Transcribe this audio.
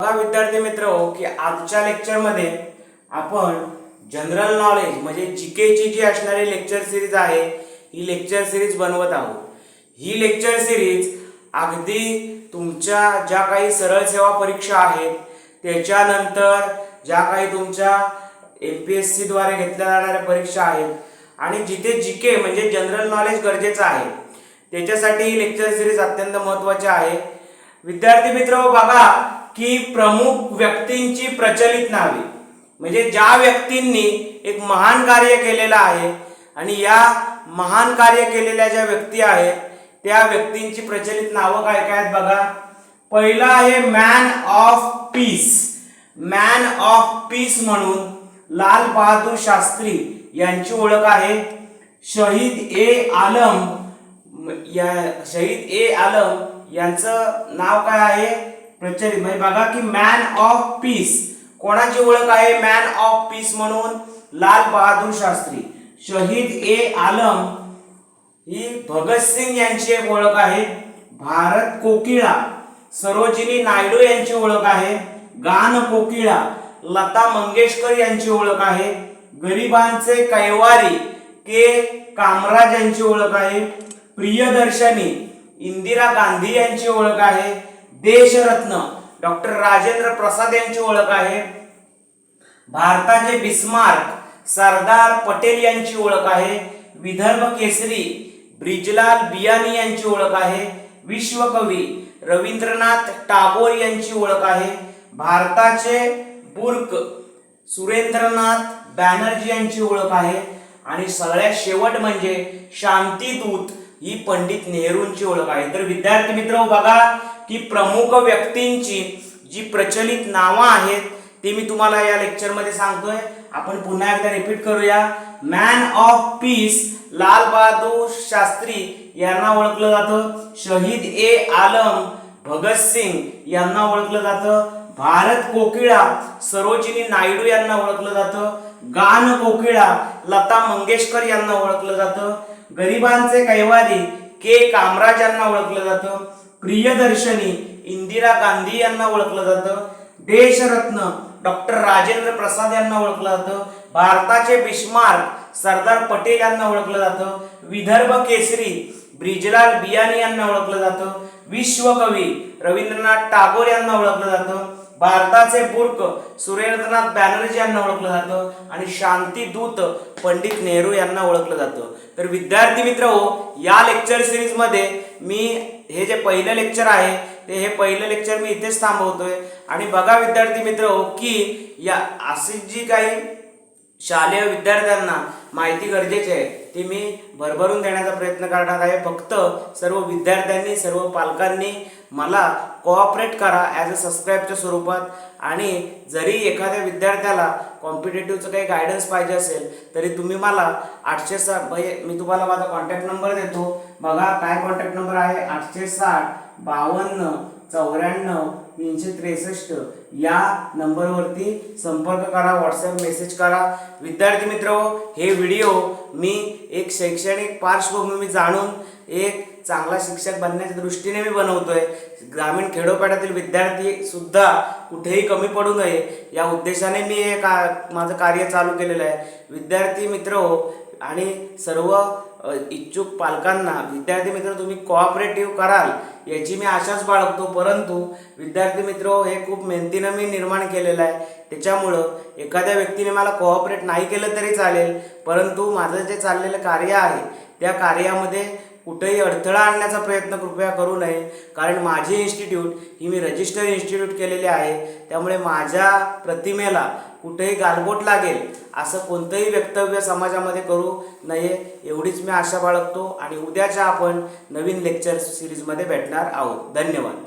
बघा विद्यार्थी मित्र हो की आजच्या लेक्चरमध्ये आपण जनरल नॉलेज म्हणजे जीकेची जी असणारी लेक्चर सिरीज आहे ही लेक्चर सिरीज बनवत आहोत. ही लेक्चर सिरीज अगदी तुमच्या ज्या काही सरळ सेवा परीक्षा आहेत त्याच्यानंतर ज्या काही तुमच्या एम पी एस सीद्वारे घेतल्या जाणाऱ्या परीक्षा आहेत आणि जिथे जी के म्हणजे जनरल नॉलेज गरजेचं आहे त्याच्यासाठी ही लेक्चर सिरीज अत्यंत महत्त्वाची आहे. विद्यार्थी मित्र हो, बघा की प्रमुख व्यक्तींची प्रचलित नावे. म्हणजे ज्या व्यक्तींनी एक महान कार्य केलेलं आहे आणि या महान कार्य केलेल्या ज्या व्यक्ती आहेत त्या व्यक्तींची प्रचलित नावं काय काय आहेत बघा. पहिलं आहे man of peace man of peace म्हणून लाल बहादूर शास्त्री यांची ओळख आहे. शहीद ए आलम या शहीद ए आलम यांचं नाव काय आहे? प्रचलित. म्हणजे बघा की मॅन ऑफ पीस कोणाची ओळख आहे? मॅन ऑफ पीस म्हणून लाल बहादूर शास्त्री. शहीद ए आलम ही भगतसिंग यांची एक ओळख आहे. भारत कोकिळा. सरोजिनी नायडू यांची ओळख आहे. गान कोकिळा. लता मंगेशकर यांची ओळख आहे. गरिबांचे कैवारी के कामराज यांची ओळख आहे. प्रियदर्शनी. इंदिरा गांधी यांची ओळख आहे. देशरत्न. डॉक्टर राजेंद्र प्रसाद यांची ओळख आहे. भारताचे बिस्मार्क सरदार पटेल यांची ओळख आहे. विदर्भ केसरी ब्रिजलाल बियानी यांची ओळख आहे. विश्वकवी रवींद्रनाथ टागोर यांची ओळख आहे. भारताचे बुर्क सुरेंद्रनाथ बॅनर्जी यांची ओळख आहे. आणि सगळ्यात शेवट म्हणजे शांतीदूत ही पंडित नेहरूंची ओळख आहे. तर विद्यार्थी मित्र बघा की प्रमुख व्यक्तींची जी प्रचलित नावं आहेत ती मी तुम्हाला या लेक्चरमध्ये सांगतोय. आपण पुन्हा एकदा रिपीट करूया. Man of piece Lal Bahadur Shastri यांना ओळखलं जातं. शहीद ए आलम भगतसिंग यांना ओळखलं जातं. भारत कोकिळा सरोजिनी नायडू यांना ओळखलं जातं. गान कोकिळा लता मंगेशकर यांना ओळखलं जातं. गरिबांचे कैवारी के कामराज यांना ओळखलं जातं. प्रियदर्शनी इंदिरा गांधी यांना ओळखलं जातं. देशरत्न डॉक्टर राजेंद्र प्रसाद यांना ओळखलं जातं. भारताचे बिस्मार्क सरदार पटेल यांना ओळखलं जातं. विदर्भ केसरी ब्रिजलाल बियानी यांना ओळखलं जातं. विश्वकवी रवींद्रनाथ टागोर यांना ओळखलं जातं. भारताचे बुर्क सुरेंद्रनाथ बॅनर्जी यांना ओळखलं जातं आणि शांतीदूत पंडित नेहरू यांना ओळखलं जातं. तर विद्यार्थी मित्र हो या लेक्चर सिरीजमध्ये मी हे जे पहिलं लेक्चर आहे ते हे पहिलं लेक्चर मी इथेच थांबवतोय. आणि बघा विद्यार्थी मित्र हो की या अशी जी काही शालेय विद्यार्थ्यांना माहिती गरजेची आहे ती मी भरभरून देण्याचा प्रयत्न करणार आहे. फक्त सर्व विद्यार्थ्यांनी सर्व पालकांनी मला कोऑपरेट करा ॲज अ सबस्क्राईबच्या स्वरूपात. आणि जरी एखाद्या विद्यार्थ्याला कॉम्पिटेटिव्हचं काही गायडन्स पाहिजे असेल तरी तुम्ही मला आठशे साठ म्हणजे मी तुम्हाला माझा कॉन्टॅक्ट नंबर देतो. बघा काय कॉन्टॅक्ट नंबर आहे? आठशे साठ बावन्न चौऱ्याण्णव तीनशे त्रेसष्ट या नंबरवरती संपर्क करा व्हॉट्सअप मेसेज करा. विद्यार्थी मित्र हे व्हिडिओ मी एक शैक्षणिक पार्श्वभूमी जाणून एक चांगला शिक्षक बनण्याच्या दृष्टीने मी बनवतोय. ग्रामीण खेडोपाड्यातील विद्यार्थी सुद्धा कुठेही कमी पडू नये या उद्देशाने मी हे का माझं कार्य चालू केलेलं आहे. विद्यार्थी मित्र हो, आणि सर्व इच्छुक पालकांना विद्यार्थी मित्र तुम्ही कोऑपरेटिव्ह कराल याची मी आशाच बाळगतो. परंतु विद्यार्थी मित्र हे खूप मेहनतीनं मी निर्माण केलेलं आहे. त्याच्यामुळं एखाद्या व्यक्तीने मला कोऑपरेट नाही केलं तरी चालेल. परंतु माझं जे चाललेलं कार्य आहे त्या कार्यामध्ये कुठेही अडथळा आणण्याचा प्रयत्न कृपया करू नये. कारण माझी इन्स्टिट्यूट ही मी रजिस्टर इन्स्टिट्यूट केलेली आहे. त्यामुळे माझ्या प्रतिमेला कुठेही गालबोट लागेल असं कोणतंही वक्तव्य समाजामध्ये करू नये एवढीच मी आशा बाळगतो आणि उद्याच्या आपण नवीन लेक्चर सिरीजमध्ये भेटणार आहोत. धन्यवाद.